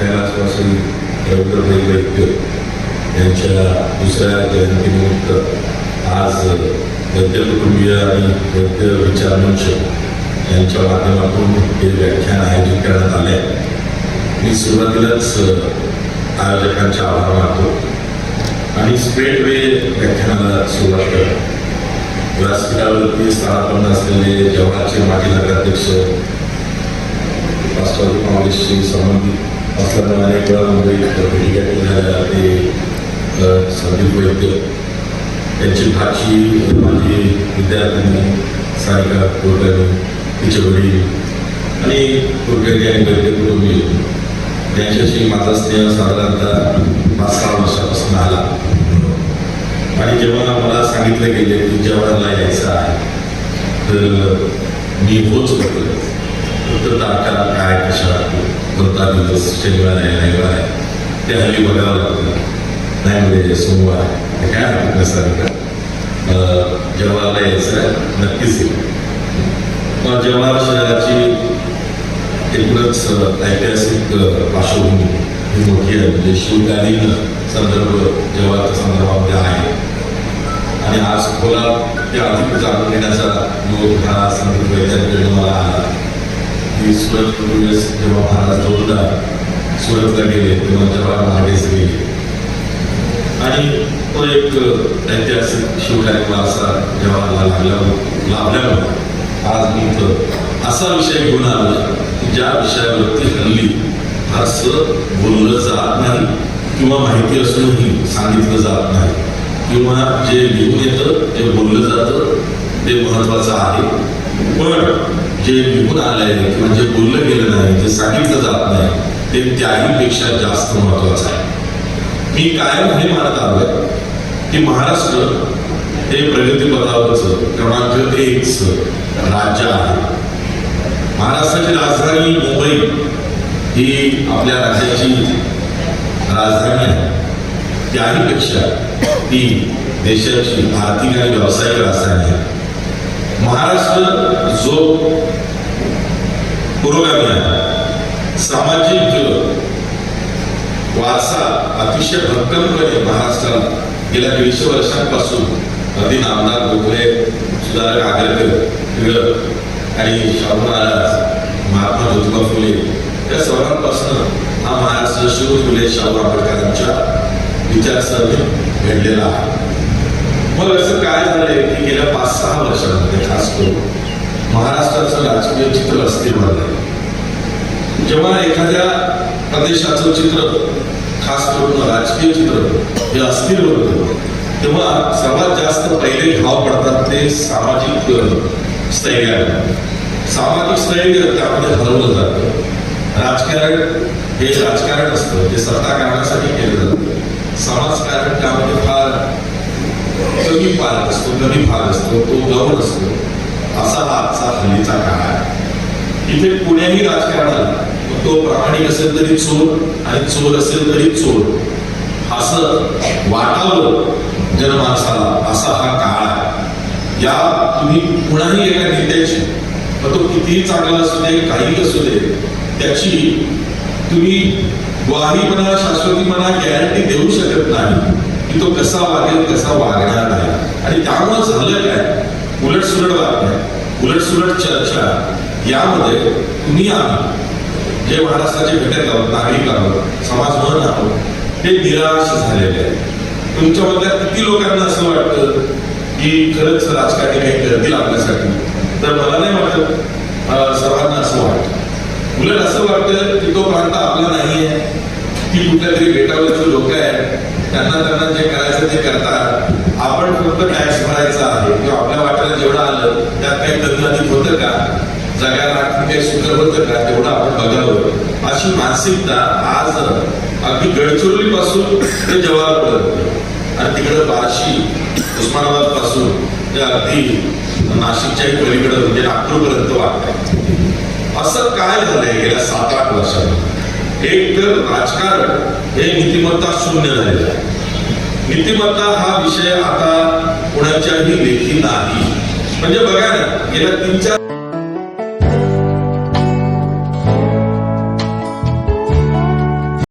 कैलासवासी रवींद्रभाई वैद्य यांच्या दुसऱ्या जयंतीनिमित्त आज वैद्य कुटुंबीय आणि वैद्य विचार मंच यांच्या माध्यमातून हे व्याख्यान आयोजित करण्यात आले. मी सुरुवातीलाच अ, आभार मानतो आणि स्ट्रेट वे व्याख्यानाला सुरुवात करतो. व्यासपीठावरती स्थानापन्न असलेले जवाहरचे माजी नगराध्यक्ष राष्ट्रवादी काँग्रेसशी संबंधित असल्यामुळे अनेक वेळा मुंबईत भेटी ते संदीप वैद्य त्यांची भाची माझी विद्यार्थ्यांनी सारिका कुलकर्णी तिचे वडील आणि कुलकर्णी आणि वैद्य कुटुंबी त्यांच्याशी माझा स्नेह साधारणतः पाच सहा वर्षापासून आला. आणि जेव्हा मला सांगितलं गेलं की जेवणाला यायचं आहे तर मी होच करतो फक्त तारखा काय कशा कोणता दिवस शनिवार आहे रविवार आहे ते हल्ली बघावं लागतं नाही म्हणजे सोमवार आहे ते काय हरकत नसतं का जवाहरला यायचं आहे नक्कीच. येईल मग जवाहर शहराची एकूणच ऐतिहासिक पार्श्वभूमी ही मोठी आहे म्हणजे शिवकालीन संदर्भ जवाहरच्या संदर्भामध्ये आहे आणि आज खोला ते अधिक जाणून घेण्याचा योग हा संदर्भ वैद्यांकडे मला आला की सुरत पूर्वीस जेव्हा महाराज जोरदार सुरतला गेले तेव्हा जवाहर महाडेस गेले आणि तो एक ऐतिहासिक शिवकालीन वारसा जवाहरला लागला लाभल्यावर आज मी इथं असा विषय घेऊन आला की ज्या विषयावरती हल्ली फारसं बोललं जात नाही किंवा माहिती असूनही सांगितलं जात नाही किंवा जे लिहून येतं ते बोललं जातं ते महत्वाचं आहे. पण जे लिहून आलंय किंवा जे बोललं गेलं नाही जे सांगितलं जात नाही ते त्याहीपेक्षा जास्त महत्वाचं आहे. मी कायम हे मानत आलोय की महाराष्ट्र हे प्रगतीपथावरचं क्रमांक एकच राज्य आहे. महाराष्ट्राची राजधानी मुंबई ही आपल्या राज्याची राजधानी आहे. त्याहीपेक्षा ती देशाची आर्थिक आणि व्यावसायिक राजधानी आहे. महाराष्ट्र जो पुरोगामी आहे सामाजिक वारसा अतिशय भक्कमपणे महाराष्ट्राला गेल्या दीडशे वर्षांपासून अगदी नामदार गोखले सुधारक आगरकर टिळक आणि शाहू महाराज महात्मा ज्योतिबा फुले या सर्वांपासून हा महाराष्ट्र शिव फुले शाहू आंबेडकरांच्या विचारसरणी घडलेला आहे. मग असं काय झालंय की गेल्या पाच सहा वर्षांमध्ये खास करून. महाराष्ट्राचं राजकीय चित्र अस्तित्वात झालंय जेव्हा एखाद्या प्रदेशाचं चित्र खास करून राजकीय चित्र हे अस्थिर होतं तेव्हा सर्वात जास्त पहिले घाव पडतात ते सामाजिक स्थैर्य. सामाजिक स्थैर्य त्यामध्ये हरवलं जातं. राजकारण हे राजकारण असतं जे सत्ता कारणासाठी केलं जातं. समाजकारण त्यामध्ये फार कमी पालक असतो कमी भाग असतो तो गौर असतो. असा हा आजचा हल्लीचा काळ आहे. इथे पुण्याही राजकारणाला तो प्रामाणिक असेल तरी चोर आणि चोर असेल तरी चोर. असं वाटावं जनमानसाला. असा हा काळ आहे. या तुम्ही कुणाही एका नेत्याची मग तो कितीही चांगला असू दे काही असू दे त्याची तुम्ही ग्वाही म्हणा शाश्वती म्हणा गॅरंटी देऊ शकत नाही. की तो कसा वागेल कसा वागणार नाही आणि त्यामुळं झालं काय? उलट सुलट बातम्या उलट सुलट चर्चा. यामध्ये तुम्ही आम्ही जे महाराष्ट्राचे घटक आहोत नागरिक आहोत समाज म्हणून आहोत ते निराश झालेले आहे तुमच्यामधल्या किती लोकांना असं वाटतं की खरंच राजकारणी काही करतील आपल्यासाठी तर मला नाही वाटत सर्वांना असं वाटतं. उलट असं वाटतं की तो प्रांत आपला नाही आहे की कुठल्या तरी बेटावरची लोक आहेत त्यांना त्यांना जे करायचं ते करतात. आपण फक्त टॅक्स भरायचा आहे. किंवा आपल्या वाट्याला जेवढं आलं त्यात काही तज्ञाधिक होतं का? जगाला काही सुंदर होतं का? तेवढं आपण बघावं. अशी मानसिकता आज अगदी गडचिरोली पासून ते जवाहरपर्यंत आणि तिकडं बार्शी उस्मानाबादपासून ते अगदी नाशिकच्याही पलीकडे म्हणजे नागपूरपर्यंत वाटत असं काय झालंय गेल्या सात आठ वर्षात? एक तर राजकारण हे नीतिमत्ता शून्य झालेलं आहे. नीतिमत्ता हा विषय आता कोणाच्याही लेखी नाही. म्हणजे बघा ना गेल्या तीन चार